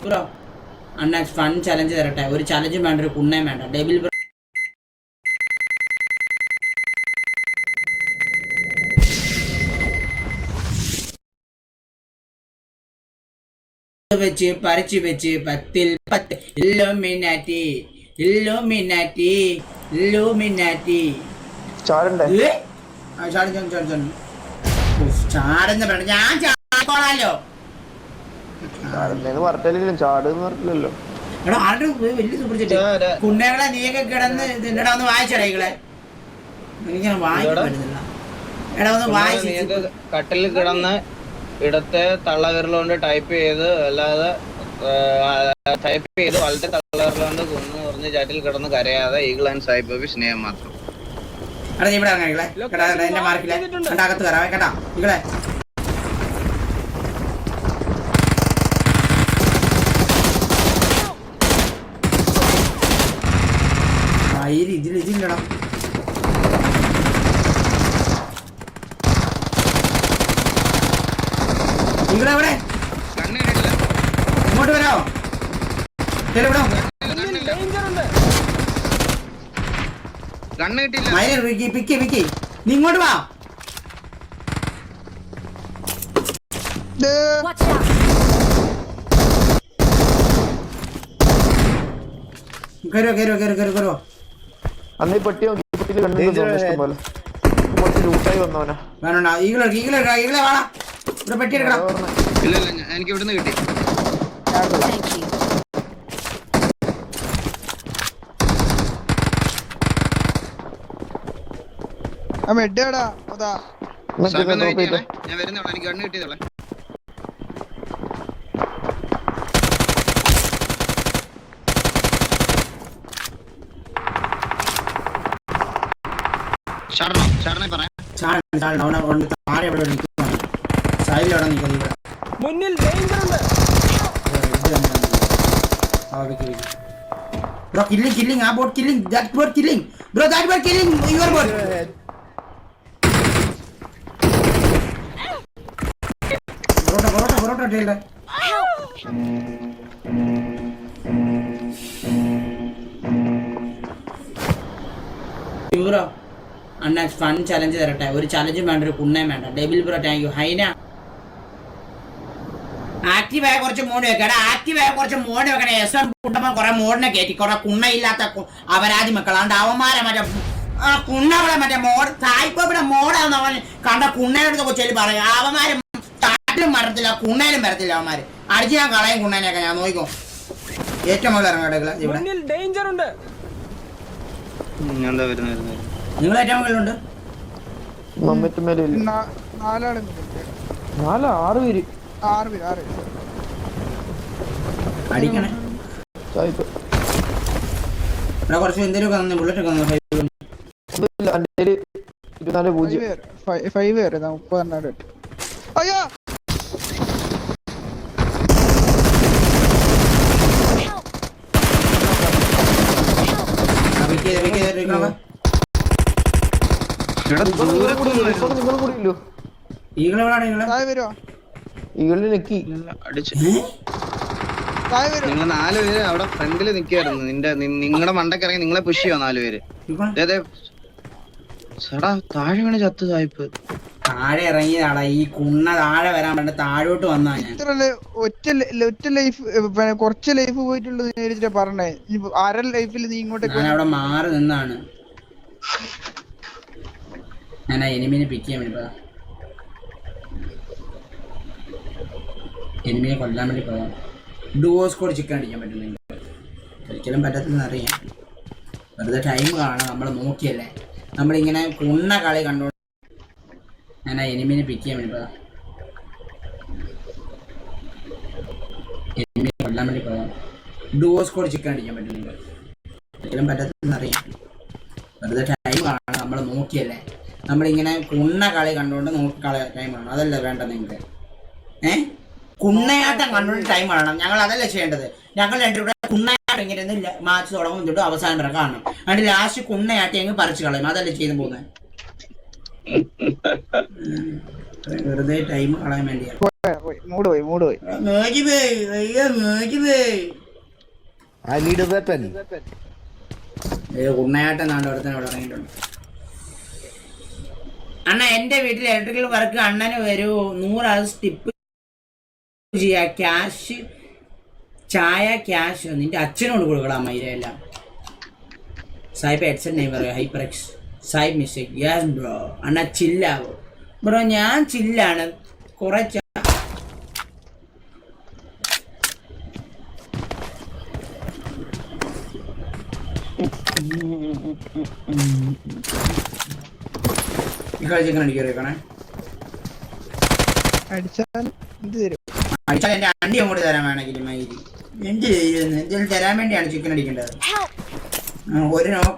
Bro അണ്ണ fun challenge തരട്ടെ. ഒരു ചലഞ്ചും വേണ്ട ഒരു കുണ്ണയും വേണ്ട. ഡെബിൾ ബ്രോ വെച്ച് പറിച്ചു വെച്ച് പത്തിൽ പത്ത്. ഇല്ലുമിനാറ്റി ഇല്ലുമിനാറ്റി ഇല്ലുമിനാറ്റി ചാടണ്ടേ? ചാടി, ചാടി, ചാടി, ചാടുന്ന ഞാൻ ചാടിക്കോളാലോ ചാടണ്ടേന്ന് പറഞ്ഞില്ലല്ലോ എന്ന് പറഞ്ഞില്ലല്ലോ എടാ ആരുടെ വലിയ സൂപ്പർ ചെറ്റ് കുണ്ണകളെ നീയൊക്കെ കിടന്ന് ഇതിന്റെ ഒന്ന് വായിച്ചടൈകളെ എനിക്കങ്ങനെ വായിക്കാൻ പറ്റുന്നില്ല. എടാ ഒന്ന് വായിച്ച് കട്ടിൽ കിടന്ന് ഇടത്തെ തള്ളവിരലുകൊണ്ട് ടൈപ്പ് ചെയ്ത് അല്ലാതെ ടൈപ്പ് ചെയ്ത് വളരെ തള്ളവിരലുകൊണ്ട് കുന്ന് പറഞ്ഞ് ചാറ്റിൽ കിടന്ന് കരയാതെ ഈഗിൾ ആൻഡ് സായിബ് സ്നേഹം മാത്രം. എടാ നീ ഇവിടെ ഇറങ്ങാം ഇകളെ കേട്ടാ കേട്ടാ, എന്റെ മാർക്കിലെ കണ്ടാ അകത്ത് കയറാം. കേട്ടാ ഇകളെ ഇതിൽ ഇതിൽ ഇതില്ലടാ. നിങ്ങളെവിടെ ഇങ്ങോട്ട് വരാമോ വിക്കി പിക്കി പിക്കി നീ ഇങ്ങോട്ട് വാ. Watch out! കയറോ കയറോ കയറോ കയറോ കയറോ അന്ന് ഈ പെട്ടി നോക്കി പെട്ടിയിൽ കണ്ടിട്ടുണ്ടോ ഇഷ്ടം പോലെ. കുറച്ച് ലൂട്ടായി വന്നവനാ. വേണോണ്ടാ ഈകളെ ഈകളെ ഈകളെ വാടാ ഇവിടെ പെട്ടി എടുക്കണം. ഇല്ല ഇല്ല എനിക്ക് ഇവിടുന്ന് കിട്ടി. താങ്ക്യൂ. ഞാൻ വരുന്നോളാം എനിക്ക് കണ്ണ് കിട്ടിയതോളെ ഷർണോ ഷർണെ പറയാം ചാടണം ചാടണം അവനെ കൊണ്ട് താഴെ എവിടെ നിൽക്കുന്നു സൈഡിൽ എവിടെ നിൽക്കുന്നു ഇവിടെ മുന്നിൽ ഡേഞ്ചർ ഉണ്ട് ബ്രോ കില്ലിംഗ് കില്ലിംഗ് ആ boat killing that boat killing bro that boat killing your boat parotta parotta parotta ഇട്ടേടെ bro അണ്ണ ഫൺ ചലഞ്ച് തരട്ടെ. ഒരു ചലഞ്ചും വേണ്ട ഒരു കുണ്ണയും വേണ്ട. ഡെബിൾ ബ്രോ താങ്ക് യു ഹൈന. ആക്റ്റീവായ കുറച്ച് മോഡ് വെക്കണം ആക്റ്റീവായ കുറച്ച് മോഡ് വെക്കണം. എസ് എം കുണ്ടമ്മ കുറെ മോഡിനെ കയറ്റി കുറെ കുണ്ണയില്ലാത്ത അപരാധി മക്കൾ അതുകൊണ്ട് അവന്മാരെ മറ്റേ ആ കുണ്ണവിടെ മറ്റേ മോഡ് തായ്പോപ്പിടെ മോഡാന്ന് അവൻ കണ്ട കുണ്ണയുടെ കൊച്ചേൽ പറയും. അവന്മാര് താട്ടിലും മരത്തില്ല കുണ്ണയിലും വരത്തില്ല അവന്മാര്. അടിച്ച് ഞാൻ കളയും കുണ്ണേനെയൊക്കെ ഞാൻ നോക്കിക്കോ. ഏറ്റവും മുകളിൽ ഇറങ്ങട്ടെ ഇവിടെ. ഡേഞ്ചർ ഉണ്ട്. എന്താ വരുന്നത് വരുന്നത്? നിങ്ങൾ ഏറ്റവും മുകളിലുണ്ട്. മമ്മറ്റ് മേലെ ഇല്ല നാ- നാല് ആറ് പേര്. ആറ് പേര് ആറ് അടിക്കണേ. സായിപ്പ് ഇവിടെ കുറച്ച് എന്തെങ്കിലും തന്നെ ബുള്ളറ്റ് ഒക്കെ തന്നു ഒന്നുമില്ല എന്റെ കയ്യിൽ ഇരുപത്തിനാല് ഫൈവ് പൂജ്യം ഫൈവ് വരെ ഇതാ മുപ്പതെണ്ണം അയ്യോ വിക്ക് ചെയ്ത് വിക്ക് ചെയ്തിട്ട് ഇവിടെ ദൂരെ കൂടി ഒന്നും വരുന്നു. നിങ്ങളും കൂടി ഇല്ലോ ഈകളെവിടാണ് ഈകളെ താഴെ വരുവാ ഈകളിൽ നെക്കി ഇല്ല, അടിച്ച് താഴെ വരുവാ നിങ്ങൾ നാല് പേര് അവിടെ ഫ്രണ്ടിൽ നിക്കായിരുന്നു. നിന്റെ നിങ്ങളുടെ മണ്ടക്കിറങ്ങി നിങ്ങളെ പുഷ് ചെയ്യോ നാല് പേര്? സടാ താഴെ വീണ് ചത്ത് സായിപ്പ്. താഴെ ഇറങ്ങിയതാടാ. ഈ കുണ്ണ താഴെ വരാൻ വേണ്ട താഴോട്ട് വന്നാ ഞാൻ. ഇത്ര ഒറ്റ ഒറ്റ ലൈഫ് കുറച്ച് ലൈഫ് പോയിട്ടുള്ളത് പറഞ്ഞേ. അര ലൈഫിൽ നീ ഇങ്ങോട്ടേക്ക് ഞാൻ അവിടെ മാറി നിന്നാണ്. ഞാൻ ആ എനിമിനെ പിക്ക് ചെയ്യാൻ വേണ്ടി പോകാം എനിമിനെ കൊല്ലാൻ വേണ്ടി പോകാം ഡുവോസ് കോഡ് ചിക്കൻ അടിക്കാൻ പറ്റുന്നില്ല. ഒരിക്കലും പറ്റത്തില്ലെന്ന് അറിയാം. വെറുതെ ടൈം കാണാം നമ്മൾ നോക്കിയല്ലേ? നമ്മളിങ്ങനെ കുണ്ണ കളി കണ്ടു ഞാൻ ആ എനിമിനെ പിക്ക് ചെയ്യാൻ വേണ്ടി പോകാം എനിമീനെ കൊല്ലാൻ വേണ്ടി പോകാം ഡുവോസ് കോഡ് ചിക്കൻ അടിക്കാൻ പറ്റുന്നില്ല. ഒരിക്കലും പറ്റത്തില്ലെന്ന് അറിയാം. വെറുതെ ടൈം കാണാം നമ്മൾ നോക്കിയല്ലേ? നമ്മളിങ്ങനെ കുണ്ണ കളി കണ്ടുകൊണ്ട് നോക്കി കളി ടൈം വേണം അതല്ല വേണ്ടത് നിങ്ങൾക്ക് ഏ? കുണ്ണയാട്ടം കണ്ടുകൊണ്ട് ടൈം കാണണം. ഞങ്ങൾ അതല്ല ചെയ്യേണ്ടത്? ഞങ്ങൾ രണ്ടുപേരും കുണ്ണയാട്ടം ഇങ്ങനെ മാച്ച് തുടങ്ങും തൊട്ട് അവസാനം വരെ കാണണം. അതിന്റെ ലാസ്റ്റ് കുണ്ണയാട്ടി അങ്ങ് പറിച്ചു കളയും. അതല്ല ചെയ്തു പോകുന്നത് വെറുതെ ടൈം കളയാൻ വേണ്ടിയാണ് പോയി മൂട് പോയി മൂട് പോയി. മോജിബേ അയ്യോ മോജിബേ I need a weapon. ഏ ഉണ്ണയാട്ടം നാണ്ട് ഒരുത്തനെ ഇവിടെ ഇറങ്ങിയിട്ടുണ്ട്. അണ്ണ എന്റെ വീട്ടിൽ ഇലക്ട്രിക്കൽ വർക്ക് അണ്ണന് വരൂ നൂറ് അത് സ്റ്റിപ്പ് ചെയ്യാ. ക്യാഷ് ചായ ക്യാഷ് നിന്റെ അച്ഛനോട് കൊടുക്കണം മൈരെല്ലാം സായിപ്പ് ഹെഡ്സെറ്റ് നെയ്മർ ഹൈപ്പർ എക്സ് സായിപ്പ് മിസ്റ്റേക്ക് യാസ് ബ്രോ അണ്ണ ചില്ലാവോ ബ്രോ ഞാൻ ചില്ലാണ് കുറച്ച് ഈ അടിച്ചാൽ എന്ത് തരും? അടിച്ചാൽ എന്റെ അണ്ടി അങ്ങോട്ട് തരാൻ വേണമെങ്കിൽ മൈരി. എന്ത് ചെയ്യുന്നു എന്തെങ്കിലും തരാൻ വേണ്ടിയാണ് ചിക്കൻ അടിക്കേണ്ടത്. ഒരു നോക്ക്